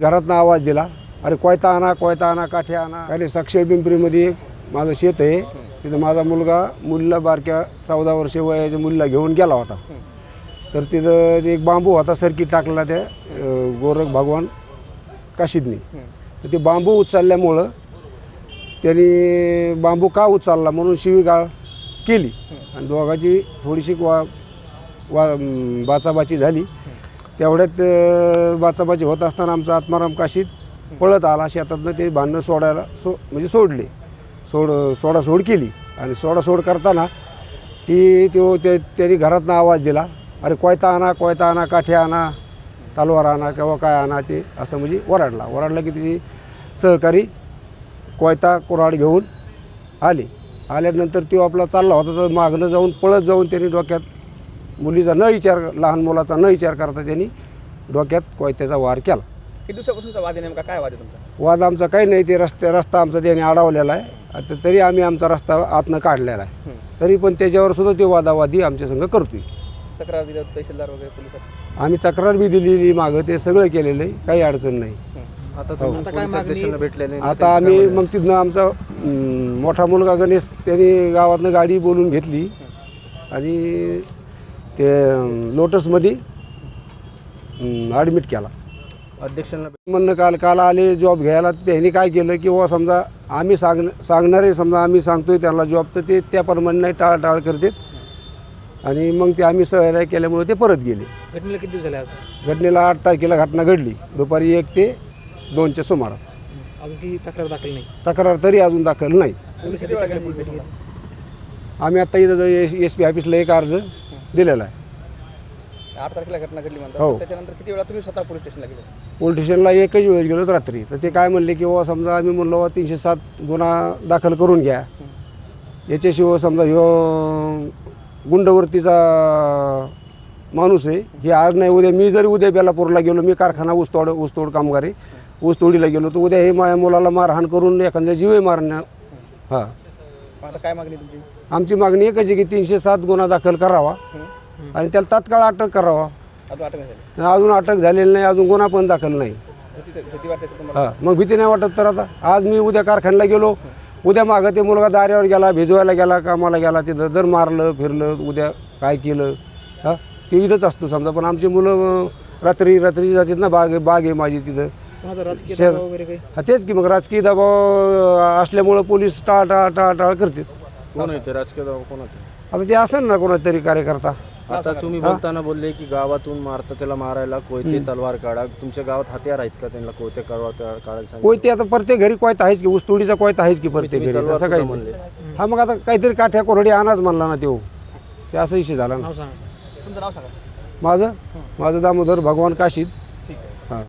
घरातनं आवाज दिला. अरे कोयता आणा कोयता आणा काठी आणा. अरे साक्षर पिंपरीमध्ये माझं शेत आहे. तिथं माझा मुलगा मुलीला बारक्या चौदा वर्षे वयाच्या मुलीला घेऊन गेला होता. तर तिथं एक बांबू होता सर्किट टाकला त्या गोरख भगवान काशीदनी. तर ते बांबू उचलल्यामुळं त्यांनी बांबू का उचलला म्हणून शिवीगाळ केली. आणि दोघाची थोडीशी वा वा बाचाबाची झाली. तेवढ्यात बाचाबाची होत असताना आमचा आत्माराम काशीत पळत आला. शेतातनं ते भांडणं सोडायला सो म्हणजे सोडले. सोड सोडासोड केली. आणि सोडासोड करताना की तो ते त्यांनी घरातनं आवाज दिला. अरे कोयता आणा कोयता आणा काठी आणा तलवार आणा किंवा काय आणा ते असं म्हणजे ओरडला. ओरडला की त्याची सहकारी कोयता कुऱ्हाड घेऊन आली. आल्यानंतर तो आपला चालला होता. तर मागणं जाऊन पळत जाऊन त्यांनी डोक्यात मुलीचा न विचार लहान मुलाचा न विचार करता त्यांनी डोक्यात कोयत्याचा वार केला. किती दिवसापासूनचा वाद आहे नेमका? काय वाद आहे तुमचा? वाद आमचा काही नाही ते रस्ते रस्ता आमचा त्याने अडवलेला आहे. आता तरी आम्ही आमचा रस्ता आतनं काढलेला आहे. तरी पण त्याच्यावर सुद्धा ते वादावादी आमच्या संघ करतोय. तक्रार दिली तहसीलदार वगैरे पोलिसात? आम्ही तक्रार बी दिलेली मागं ते सगळं केलेलं आहे. काही अडचण नाही. आता तुम्ही आता काय मागणी भेटलेले आता आम्ही मग तिथनं आमचा अं, मोठा मुलगा गणेश त्यांनी गावातनं गाडी बोलून घेतली. आणि ते लोटसमध्ये ॲडमिट केला. अध्यक्षांना म्हणणं काल काल आले जॉब घ्यायला त्यांनी काय केलं की व समजा आम्ही सांग सांगणारे समजा आम्ही सांगतोय त्यांना जॉब तर ते त्याप्रमाणे नाही टाळटाळ करतात. आणि मग ते आम्ही सहकार्य केल्यामुळे ते परत गेले. घटनेला किती दिवस झाले आज? घटनेला आठ तारखेला घटना घडली. दुपारी एक ते दोनच्या सुमारास. अजून ती तक्रार दाखल नाही? तक्रार तरी अजून दाखल नाही. आम्ही आत्ता इथं एस एस पी ऑफिसला एक अर्ज. दिलेला आहे. आठ तारखेला घटना घडली म्हणतात हो. तर त्याच्यानंतर किती वेळा तुम्ही स्वतः पोलीस स्टेशनला गेले? पोलीस स्टेशनला एकच वेळेस गेलो रात्री. तर ते काय म्हणले की बाबा समजा आम्ही म्हणलो बा तीनशे सात गुन्हा दाखल करून घ्या. याच्याशिवाय समजा ह्यो गुंडवरतीचा माणूस आहे. हे आज नाही उद्या मी जरी उद्या बेलापूरला गेलो मी कारखाना ऊसतोड ऊसतोड कामगारी ऊसतोडीला गेलो तर उद्या हे माझ्या मुलाला मारहाण करून एखाद्या जीवही मारण्या हां. आता काय मागणी तुमची? आमची मागणी एकच आहे की तीनशे सात गुन्हा दाखल करावा. आणि त्याला तात्काळ अटक करावा. अजून अटक नाही झाली. अजून अटक झालेली नाही अजून गुन्हा पण दाखल नाही. भीती भीती वाटते का तुम्हाला? हा मग भीती नाही वाटत तर आता. आज मी उद्या कारखान्याला गेलो. उद्या मागं ते मुलगा दाऱ्यावर गेला भिजवायला गेला कामाला गेला तिथं जर मारलं फिरलं उद्या काय केलं. हा ते इथंच असतो समजा. पण आमची मुलं अं, रात्री रात्री जातात ना बाग बाग आहे माझी तिथं. कोणाचा राजकीय शहर- दबाव वगैरे काही? हा तेच की मग राजकीय दबाव असल्यामुळं पोलीस टाळ टाळ टाळ टाळ करतात. कोण आहे ते राजकीय दबाव कोणाचा? आता ते असेल ना कोणाचं तरी कार्यकर्ता. आता तुम्ही बोलताना बोलले की गावातून मारता त्याला मारायला कोयते तलवार काढा. तुमच्या गावात हत्यार आहेत का त्यांना कोयते काढवा काढायला सांगितलं? कोयते आता प्रत्येक घरी कोयता आहेच की ऊसतोडीचा कोयता आहेच की प्रत्येक तुम्ही घरी तलवार असं काही. म्हणले? हा मग आता काहीतरी काठ्या कोरडी आणाच म्हणला ना तो. ते असं इशे झाला ना. नाव सांगा. तुमचं नाव सांगा. माझं? माझं दामोदर भगवान काशीद.